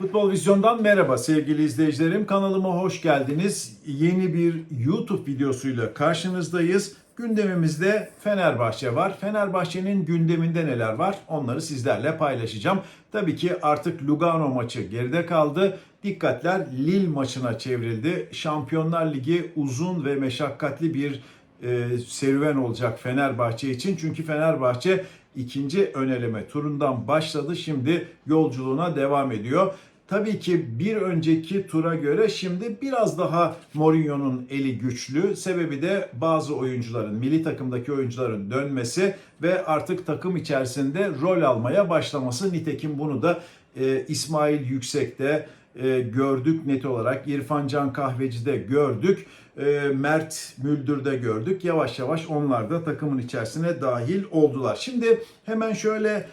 Futbol Vizyon'dan merhaba sevgili izleyicilerim. Kanalıma hoş geldiniz. Yeni bir YouTube videosuyla karşınızdayız. Gündemimizde Fenerbahçe var. Fenerbahçe'nin gündeminde neler var? Onları sizlerle paylaşacağım. Tabii ki artık Lugano maçı geride kaldı. Dikkatler Lille maçına çevrildi. Şampiyonlar Ligi uzun ve meşakkatli bir e, serüven olacak Fenerbahçe için. Çünkü Fenerbahçe ikinci öneleme turundan başladı. Şimdi yolculuğuna devam ediyor. Tabii ki bir önceki tura göre şimdi biraz daha Mourinho'nun eli güçlü. Sebebi de bazı oyuncuların, milli takımdaki oyuncuların dönmesi ve artık takım içerisinde rol almaya başlaması. Nitekim bunu da e, İsmail Yüksek'te e, gördük net olarak. İrfan Can Kahveci'de gördük. E, Mert Müldür'de gördük. Yavaş yavaş onlar da takımın içerisine dahil oldular. Şimdi hemen şöyle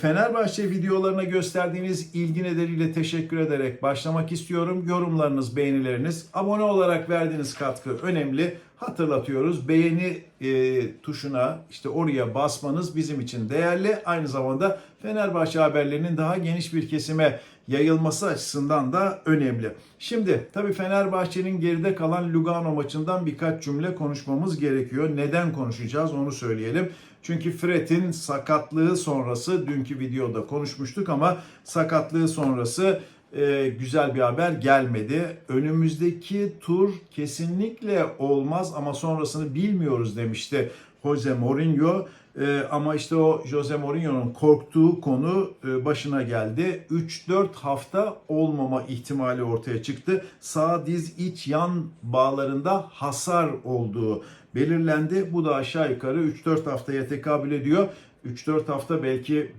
Fenerbahçe videolarına gösterdiğiniz ilgi nedeniyle teşekkür ederek başlamak istiyorum. Yorumlarınız, beğenileriniz, abone olarak verdiğiniz katkı önemli. Hatırlatıyoruz. Beğeni e, tuşuna işte oraya basmanız bizim için değerli. Aynı zamanda Fenerbahçe haberlerinin daha geniş bir kesime yayılması açısından da önemli. Şimdi tabii Fenerbahçe'nin geride kalan Lugano maçından birkaç cümle konuşmamız gerekiyor. Neden konuşacağız onu söyleyelim. Çünkü Fred'in sakatlığı sonrası dünkü videoda konuşmuştuk ama sakatlığı sonrası e, güzel bir haber gelmedi. Önümüzdeki tur kesinlikle olmaz ama sonrasını bilmiyoruz demişti Jose Mourinho. E, ama işte o Jose Mourinho'nun korktuğu konu e, başına geldi. 3-4 hafta olmama ihtimali ortaya çıktı. Sağ diz iç yan bağlarında hasar olduğu belirlendi. Bu da aşağı yukarı 3-4 haftaya tekabül ediyor. 3-4 hafta belki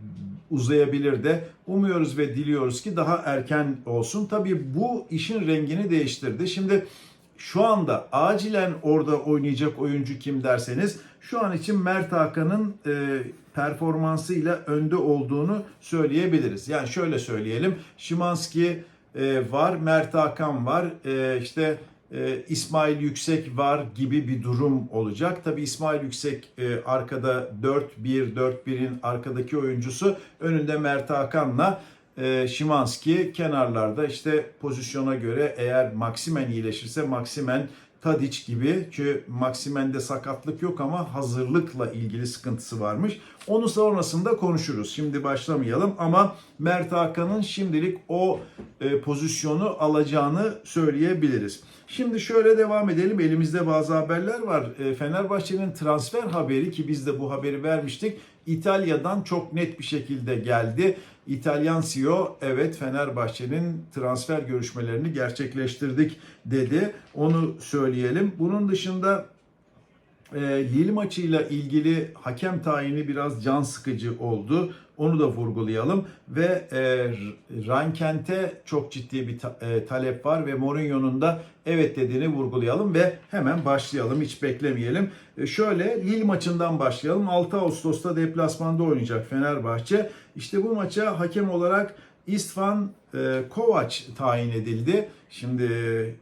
uzayabilir de umuyoruz ve diliyoruz ki daha erken olsun. Tabii bu işin rengini değiştirdi. Şimdi şu anda acilen orada oynayacak oyuncu kim derseniz şu an için Mert Hakan'ın e, performansıyla önde olduğunu söyleyebiliriz. Yani şöyle söyleyelim. Şimanski e, var, Mert Hakan var. E, işte e, İsmail Yüksek var gibi bir durum olacak. Tabi İsmail Yüksek e, arkada 4-1, 4-1'in arkadaki oyuncusu. Önünde Mert Hakan'la e, Şimanski kenarlarda işte pozisyona göre eğer Maksimen iyileşirse Maksimen Tadic gibi ki Maksimen'de sakatlık yok ama hazırlıkla ilgili sıkıntısı varmış. Onu sonrasında konuşuruz. Şimdi başlamayalım ama Mert Hakan'ın şimdilik o e, pozisyonu alacağını söyleyebiliriz. Şimdi şöyle devam edelim. Elimizde bazı haberler var. E, Fenerbahçe'nin transfer haberi ki biz de bu haberi vermiştik. İtalya'dan çok net bir şekilde geldi. İtalyan CEO evet Fenerbahçe'nin transfer görüşmelerini gerçekleştirdik dedi. Onu söyleyelim. Bunun dışında e, Lille maçıyla ilgili hakem tayini biraz can sıkıcı oldu. Onu da vurgulayalım ve e, Rankent'e çok ciddi bir ta, e, talep var ve Mourinho'nun da evet dediğini vurgulayalım ve hemen başlayalım hiç beklemeyelim. E, şöyle Lille maçından başlayalım. 6 Ağustos'ta deplasmanda oynayacak Fenerbahçe. İşte bu maça hakem olarak Istvan e, Kovac tayin edildi. Şimdi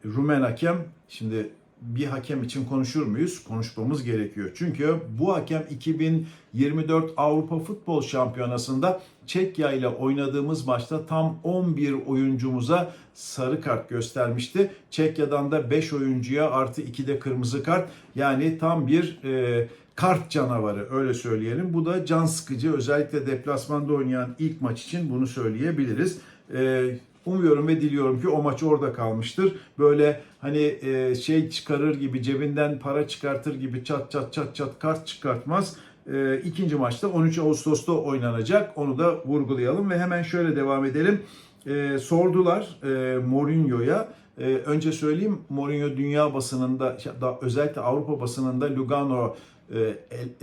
Rumen hakem şimdi bir hakem için konuşur muyuz? Konuşmamız gerekiyor. Çünkü bu hakem 2024 Avrupa Futbol Şampiyonası'nda Çekya ile oynadığımız maçta tam 11 oyuncumuza sarı kart göstermişti. Çekya'dan da 5 oyuncuya artı 2 de kırmızı kart. Yani tam bir e, kart canavarı öyle söyleyelim. Bu da can sıkıcı. Özellikle deplasmanda oynayan ilk maç için bunu söyleyebiliriz. E, Umuyorum ve diliyorum ki o maç orada kalmıştır. Böyle hani e, şey çıkarır gibi cebinden para çıkartır gibi çat çat çat çat kart çıkartmaz. E, ikinci maçta 13 Ağustos'ta oynanacak. Onu da vurgulayalım ve hemen şöyle devam edelim. E, sordular e, Mourinho'ya. E, önce söyleyeyim Mourinho dünya basınında özellikle Avrupa basınında Lugano e,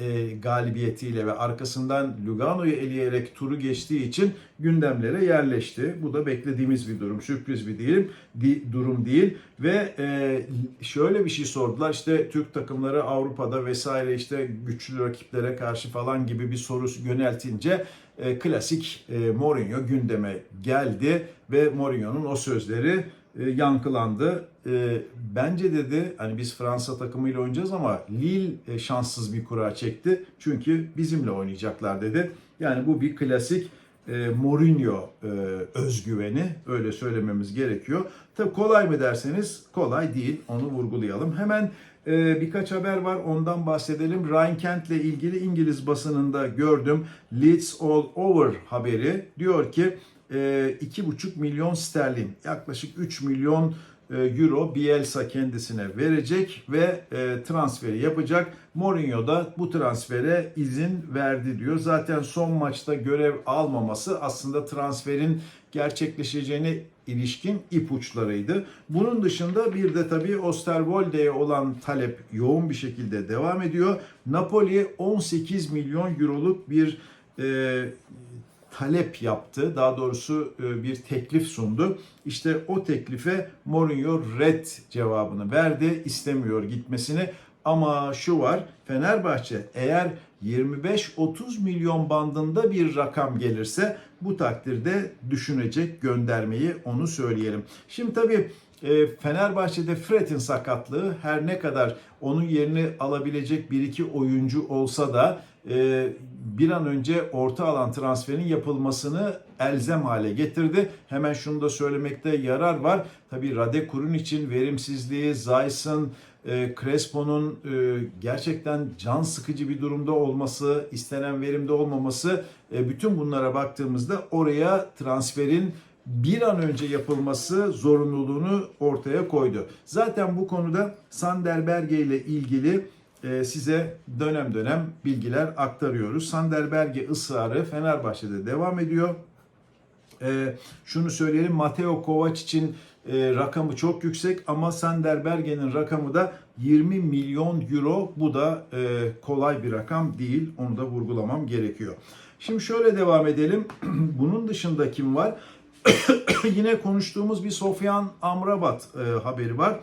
e, galibiyetiyle ve arkasından Lugano'yu eleyerek turu geçtiği için gündemlere yerleşti. Bu da beklediğimiz bir durum, sürpriz bir diyelim, di, durum değil. Ve e, şöyle bir şey sordular, işte Türk takımları Avrupa'da vesaire işte güçlü rakiplere karşı falan gibi bir soru yöneltince e, klasik e, Mourinho gündeme geldi ve Mourinho'nun o sözleri e, yankılandı. E, bence dedi hani biz Fransa takımıyla oynayacağız ama Lille e, şanssız bir kura çekti. Çünkü bizimle oynayacaklar dedi. Yani bu bir klasik e, Mourinho özgüveni öyle söylememiz gerekiyor. Tabii kolay mı derseniz kolay değil onu vurgulayalım. Hemen birkaç haber var ondan bahsedelim. Ryan Kent'le ilgili İngiliz basınında gördüm. Leeds All Over haberi diyor ki 2,5 milyon sterlin yaklaşık 3 milyon e, euro Bielsa kendisine verecek ve e, transferi yapacak. Mourinho da bu transfere izin verdi diyor. Zaten son maçta görev almaması aslında transferin gerçekleşeceğine ilişkin ipuçlarıydı. Bunun dışında bir de tabii Osterwolde'ye olan talep yoğun bir şekilde devam ediyor. Napoli 18 milyon euroluk bir e, talep yaptı. Daha doğrusu e, bir teklif sundu. İşte o teklife Mourinho red cevabını verdi. İstemiyor gitmesini. Ama şu var Fenerbahçe eğer 25-30 milyon bandında bir rakam gelirse bu takdirde düşünecek göndermeyi onu söyleyelim. Şimdi tabii e, Fenerbahçe'de Fred'in sakatlığı her ne kadar onun yerini alabilecek bir iki oyuncu olsa da bir an önce orta alan transferinin yapılmasını elzem hale getirdi. Hemen şunu da söylemekte yarar var. Tabii Rade Kurun için verimsizliği, Zayt'sın, e, Crespo'nun e, gerçekten can sıkıcı bir durumda olması, istenen verimde olmaması, e, bütün bunlara baktığımızda oraya transferin bir an önce yapılması zorunluluğunu ortaya koydu. Zaten bu konuda Sander Berge ile ilgili e, size dönem dönem bilgiler aktarıyoruz. Sander Berge ısrarı Fenerbahçe'de devam ediyor. E, şunu söyleyelim Mateo Kovac için e, rakamı çok yüksek ama Sander Berge'nin rakamı da 20 milyon euro. Bu da e, kolay bir rakam değil. Onu da vurgulamam gerekiyor. Şimdi şöyle devam edelim. Bunun dışında kim var? Yine konuştuğumuz bir Sofyan Amrabat e, haberi var.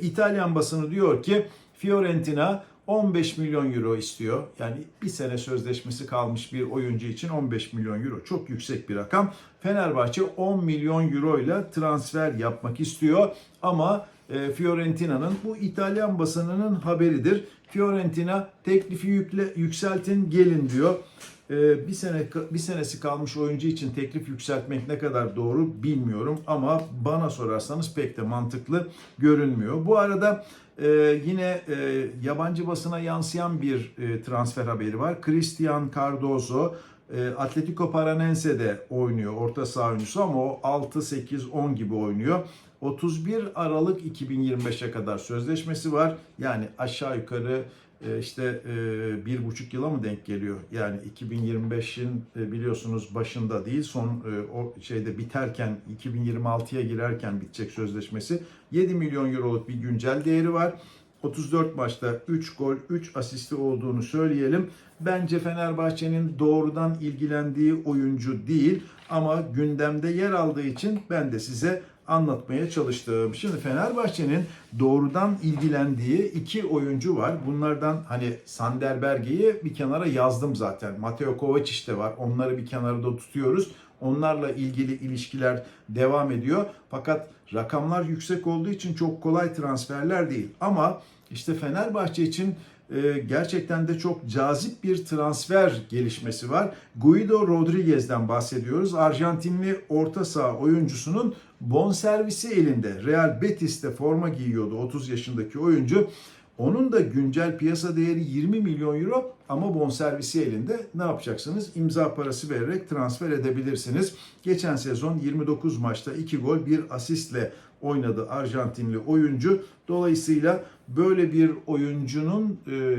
İtalyan basını diyor ki Fiorentina 15 milyon euro istiyor. Yani bir sene sözleşmesi kalmış bir oyuncu için 15 milyon euro çok yüksek bir rakam. Fenerbahçe 10 milyon euro ile transfer yapmak istiyor ama e, Fiorentina'nın bu İtalyan basınının haberidir. Fiorentina teklifi yükle, yükseltin gelin diyor. E, bir sene bir senesi kalmış oyuncu için teklif yükseltmek ne kadar doğru bilmiyorum ama bana sorarsanız pek de mantıklı görünmüyor. Bu arada e, yine e, yabancı basına yansıyan bir e, transfer haberi var. Cristian Cardozo e, Atletico Paranense'de oynuyor orta saha oyuncusu ama o 6 8 10 gibi oynuyor. 31 Aralık 2025'e kadar sözleşmesi var. Yani aşağı yukarı işte e, bir buçuk yıla mı denk geliyor? Yani 2025'in e, biliyorsunuz başında değil son o şeyde biterken 2026'ya girerken bitecek sözleşmesi. 7 milyon euroluk bir güncel değeri var. 34 maçta 3 gol 3 asisti olduğunu söyleyelim. Bence Fenerbahçe'nin doğrudan ilgilendiği oyuncu değil ama gündemde yer aldığı için ben de size anlatmaya çalıştım. Şimdi Fenerbahçe'nin doğrudan ilgilendiği iki oyuncu var. Bunlardan hani Sander Berge'yi bir kenara yazdım zaten. Mateo Kovacic de var. Onları bir kenarda tutuyoruz. Onlarla ilgili ilişkiler devam ediyor. Fakat rakamlar yüksek olduğu için çok kolay transferler değil. Ama işte Fenerbahçe için e, gerçekten de çok cazip bir transfer gelişmesi var. Guido Rodriguez'den bahsediyoruz. Arjantinli orta saha oyuncusunun bonservisi elinde. Real Betis'te forma giyiyordu 30 yaşındaki oyuncu. Onun da güncel piyasa değeri 20 milyon euro ama bonservisi elinde. Ne yapacaksınız? İmza parası vererek transfer edebilirsiniz. Geçen sezon 29 maçta 2 gol 1 asistle oynadı Arjantinli oyuncu. Dolayısıyla böyle bir oyuncunun e,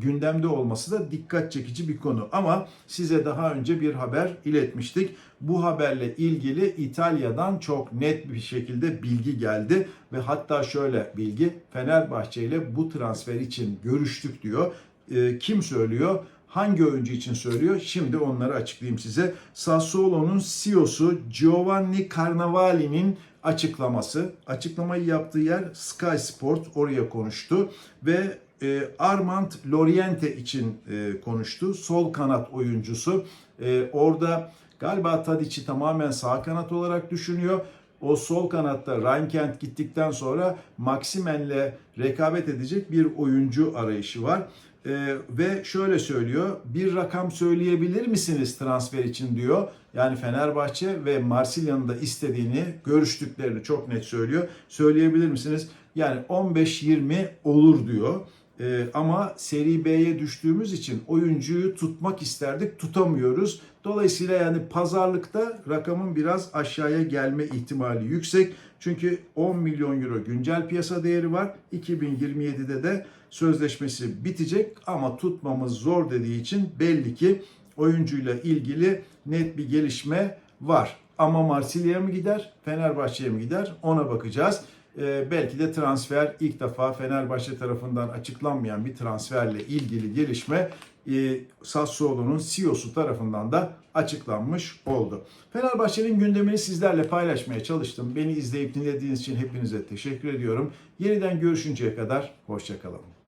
gündemde olması da dikkat çekici bir konu. Ama size daha önce bir haber iletmiştik. Bu haberle ilgili İtalya'dan çok net bir şekilde bilgi geldi ve hatta şöyle bilgi Fenerbahçe ile bu transfer için görüştük diyor. E, kim söylüyor? Hangi oyuncu için söylüyor? Şimdi onları açıklayayım size. Sassuolo'nun CEO'su Giovanni Carnavali'nin açıklaması. Açıklamayı yaptığı yer Sky Sport oraya konuştu ve e, Armand Loriente için e, konuştu. Sol kanat oyuncusu. E, orada galiba Tadic'i tamamen sağ kanat olarak düşünüyor. O sol kanatta Ryan Kent gittikten sonra Maximen'le rekabet edecek bir oyuncu arayışı var. Ee, ve şöyle söylüyor, bir rakam söyleyebilir misiniz transfer için diyor. Yani Fenerbahçe ve Marsilya'nın da istediğini, görüştüklerini çok net söylüyor. Söyleyebilir misiniz? Yani 15-20 olur diyor. Ee, ama Seri B'ye düştüğümüz için oyuncuyu tutmak isterdik, tutamıyoruz. Dolayısıyla yani pazarlıkta rakamın biraz aşağıya gelme ihtimali yüksek. Çünkü 10 milyon euro güncel piyasa değeri var. 2027'de de sözleşmesi bitecek ama tutmamız zor dediği için belli ki oyuncuyla ilgili net bir gelişme var. Ama Marsilya'ya mı gider, Fenerbahçe'ye mi gider ona bakacağız. Ee, belki de transfer ilk defa Fenerbahçe tarafından açıklanmayan bir transferle ilgili gelişme e, Sassuolo'nun CEO'su tarafından da açıklanmış oldu. Fenerbahçe'nin gündemini sizlerle paylaşmaya çalıştım. Beni izleyip dinlediğiniz için hepinize teşekkür ediyorum. Yeniden görüşünceye kadar hoşçakalın.